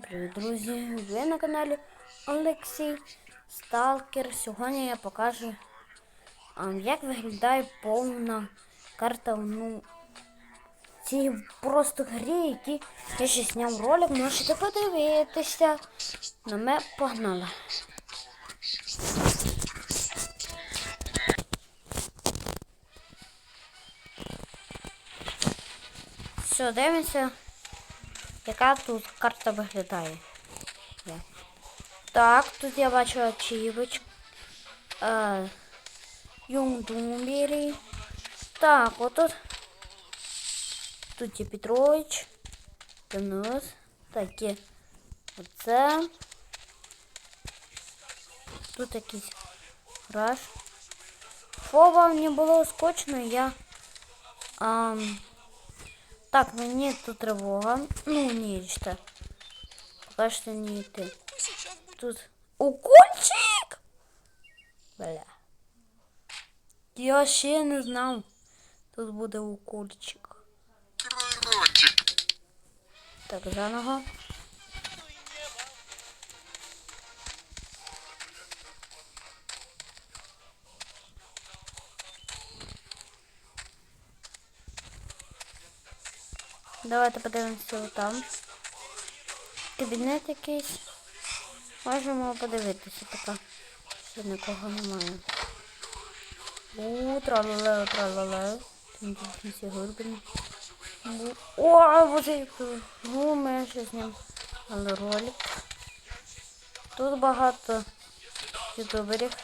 Всім привіт, друзі! Ви на каналі Олексій Сталкер. Сьогодні я покажу, як виглядає повна карта ну, цієї просто грі, які я ще зняв ролик. Можете подивитися. На ми погнали. Все, дивимося, яка тут карта виглядає. Є. Так, тут я бачу ачівочку. Е, Юнгдумбері. Так, отут. Тут є Петрович. Денис. Так, є оце. Тут якийсь раш. Що вам не було скучно, я. Ам, так, мені тут тривога. Ну, нічта. Пока що не йти. Тут укольчик! Бля. Я ще не знав. Тут буде укольчик. Так, заново. Давайте подивимося там. Кабінет якийсь. Можемо подивитися, така. Ще нікого немає. У, тралале, тралале. Тінтінці горбин. Ну, О, і ну, ми ще знімали ролик. Тут багато ютуберів.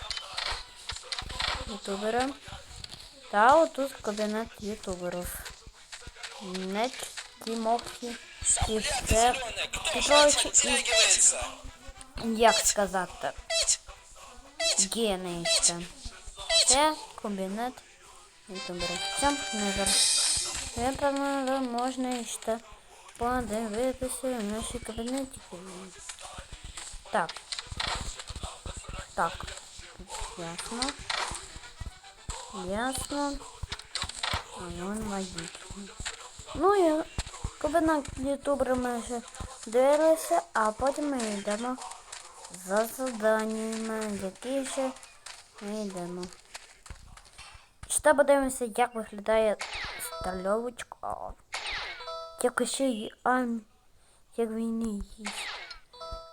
Ютубери. Та отут кабінет ютуберів. Не Тімохі. І все. Петрович і Стягивается. як сказати, гени ще. Це кабінет ютуберів. Це не зараз. Виправно можна ще подивитися в нашій кабінеті. Так. Так. Ясно. Ясно. А вон водитель. Ну і кабінет ютубера ми вже дивилися, а потім ми йдемо за заданнями, які ще ми йдемо. Ще подивимося, як виглядає стальовочка. Як ще й ам, як війни їсть.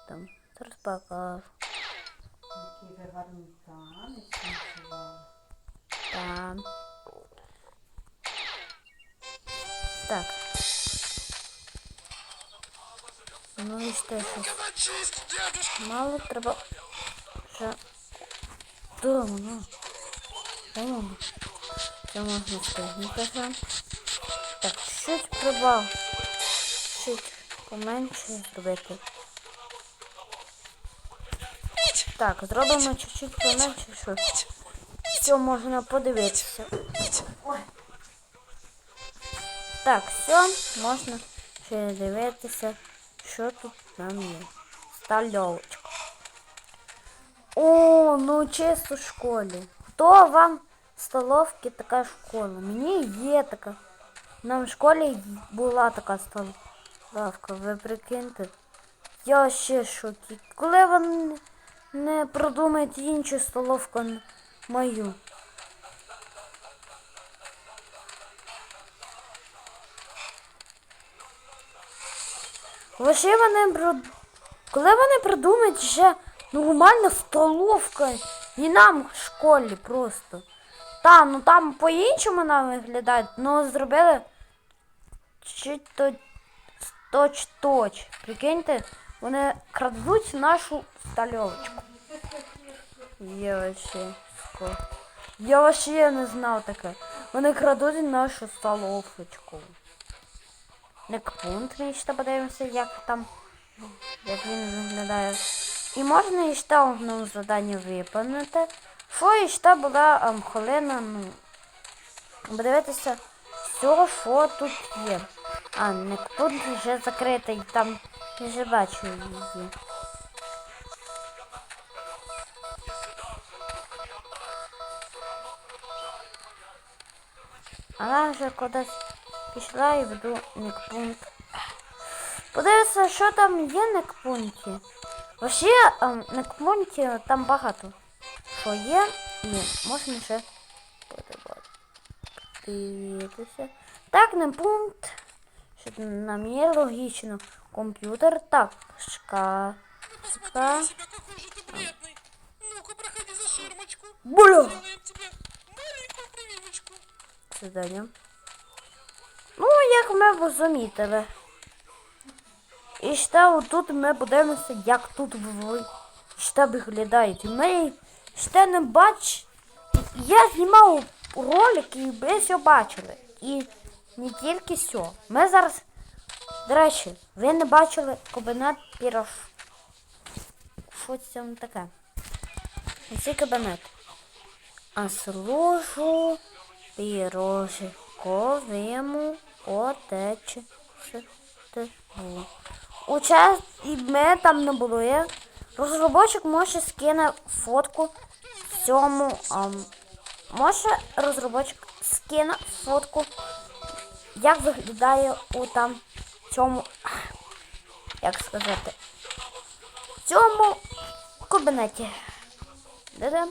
Там зараз покажу. Який ви гарний танець танцювали. Там. Так. Ну і ще щось. Мало треба ще дома, ну. Дома. Це можна ще. Так, чуть прибав. Чуть поменше зробити. Так, зробимо чуть-чуть поменше, що все можна подивитися. Ой. Так, все, можна ще дивитися, що тут нам є. Стальовочка. О, ну чисто в школі. Хто вам в столовці така школа? Мені є така. Нам в школі була така столовка, ви прикиньте. Я ще в шокі. Коли вони не продумають іншу столовку мою. Лише вони про... Коли вони придумають ще нормальна столовка і нам в школі просто. Та, ну там по-іншому нам виглядають, ну зробили чуть то точ-точ. Прикиньте, вони крадуть нашу стольовочку. Я вообще Я вообще не знав таке. Вони крадуть нашу столовочку. Некпункт ми ще подивимося, як там, як він виглядає. І можна і ще одне завдання виконати. Що і ще була ем, хвилина, ну, подивитися все, що тут є. А, некпункт вже закритий, там я вже бачу її. Вона вже кудись пішла і веду некпункт. Подивися, що там є на кпунті. Вообще, ем, на кпунті там багато. Що є, і можна ще подивитися. Так, на пункт. Що нам є логічно. Комп'ютер. Так, шка. Шка. Ну-ка, проходи за ширмочку. Бля! Делаем тебе маленькую прививочку. Задання. Ну, як ми замітили. І ще отут ми подивимося, як тут ще виглядають. Ми ще не бач. Я знімав ролик і ви все бачили. І не тільки все. Ми зараз. До речі, ви не бачили кабінет пірож. Що це там таке? Ось кабінет. А служу пірожковому отечеству. Учас і ми там не були. Розробочик може скине фотку цьому. ам, може розробочик скине фотку, як виглядає у там цьому. Як сказати? Цьому кабінеті. Де-де?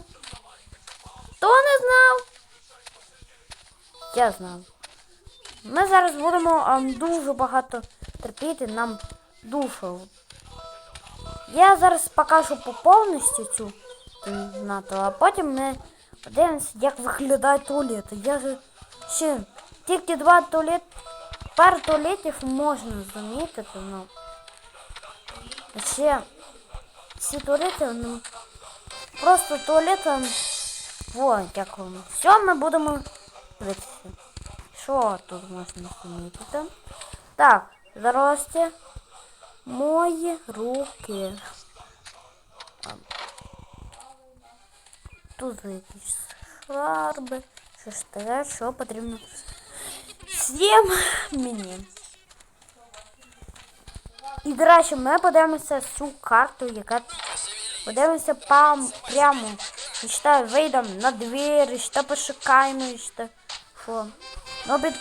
Хто не знав? Я знав. Ми зараз будемо ам, дуже багато терпіти, нам дуже. Я зараз покажу по повністю цю кімнату, а потім ми подивимося, як виглядає туалет. Я же ще тільки два туалет, пару туалетів можна замітити, ну. Ще ці туалети, ну, просто туалетом Во, дякуємо. Все, ми будемо дивитися. Що тут можна помітити? Так, здрасте. Мої руки. Тут якісь шарби. Що ж таке, що потрібно? Всім мені. І, до речі, ми подивимося цю карту, яка Подивимося пам, прямо. І ще вийдемо на двері, ще пошукаємо, і ще що. Ну, бід...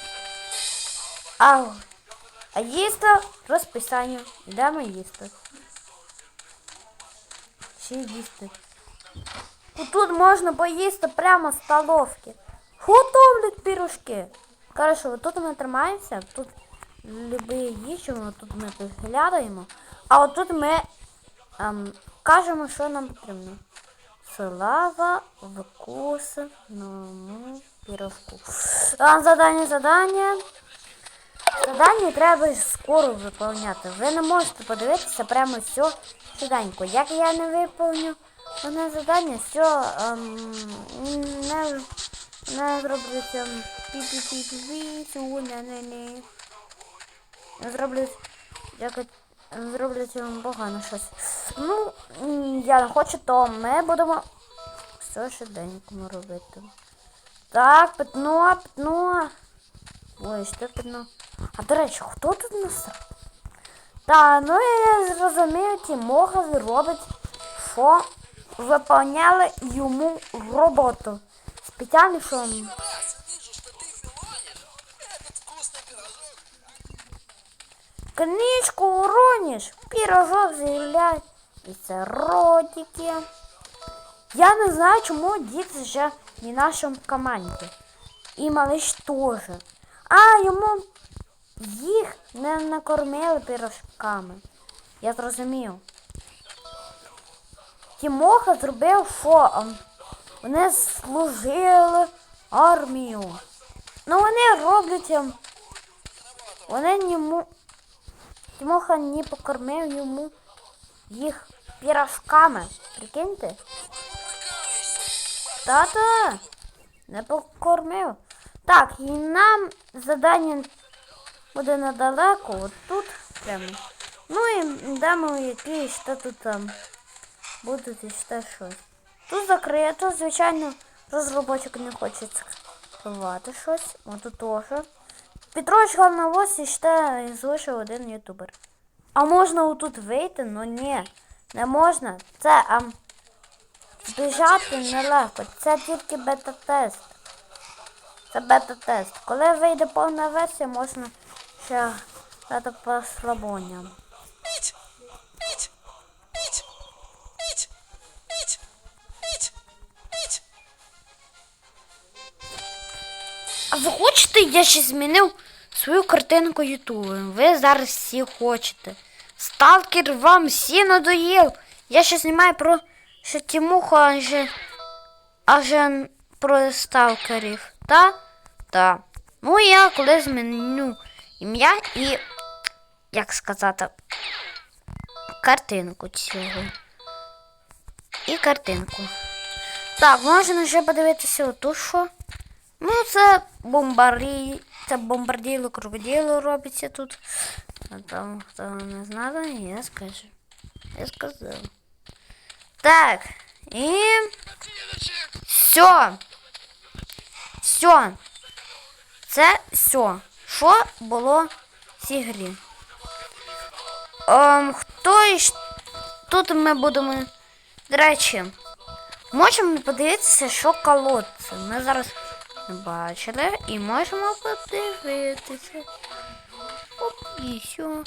А, їсти розписання. Йдемо їсти. Ще їсти. Тут можна поїсти прямо з столовки. Готовлять пірожки. Коротше, тут ми тримаємося, тут любі їжу, тут ми підглядаємо. А от тут ми ем, кажемо, що нам потрібно. Слава вкусному пірожку. А, задання, задання. Задання треба скоро виповняти. Ви не можете подивитися прямо все швиденько. Як я не виповню мене завдання, все ем, не, не зроблю цьому пі-пі-пі-пі-пі, не-не-не. Не зроблю якось зроблю цьому погано щось. Ну, я не хочу, то ми будемо все швиденькому робити. Так, пятно, пятно. Ой, що пятно. А до речі, хто тут насрав? Та, ну я зрозумію, Тімоха робить, що виповняли йому роботу. Спеціально, що Раз вижу, что ты филонишь, этот вкусный пирожок книжку урониш, пірожок з'являє. І це ротики. Я не знаю, чому дід вже не в нашому команді. І малиш теж. А, йому їх не накормили пірожками. Я зрозумів. Тімоха зробив, що ем, вони служили армію. Ну вони роблять. ем, Вони йому. Тимоха не покормив йому їх пірожками. Прикиньте? Тата не покормив. Так, і нам задання буде недалеко, от тут прямо. Ну і дамо якісь що тут там будуть і ще щось. Тут закрито, звичайно, розробочик не хоче скривати щось. От тут теж. Петрович навоз і ще залишив один ютубер. А можна отут вийти? Ну ні, не можна. Це а, збіжати нелегко. Це тільки бета-тест. Це бета-тест. Коли вийде повна версія, можна ще Це по слабоням. Ить, ить, ить, ить, ить, ить, ить. А ви хочете, я ще змінив свою картинку Ютубу. Ви зараз всі хочете. Сталкер вам всі надоїв. Я ще знімаю про ще Тімуху, аж, аж про сталкерів. Та? Та. Ну я коли зміню ім'я і, як сказати, картинку цього. І картинку. Так, можна вже подивитися оту що. Ну, це бомбарі. Це бомбарділо крокодило робиться тут. А там хто не знає, я скажу. Я сказав. Так. І. Все. Все. Це все. Що було в цій грі? Ем, хто іш... Тут ми будемо. До речі, можемо подивитися, що колодце. Ми зараз бачили і можемо подивитися. Оп, і все.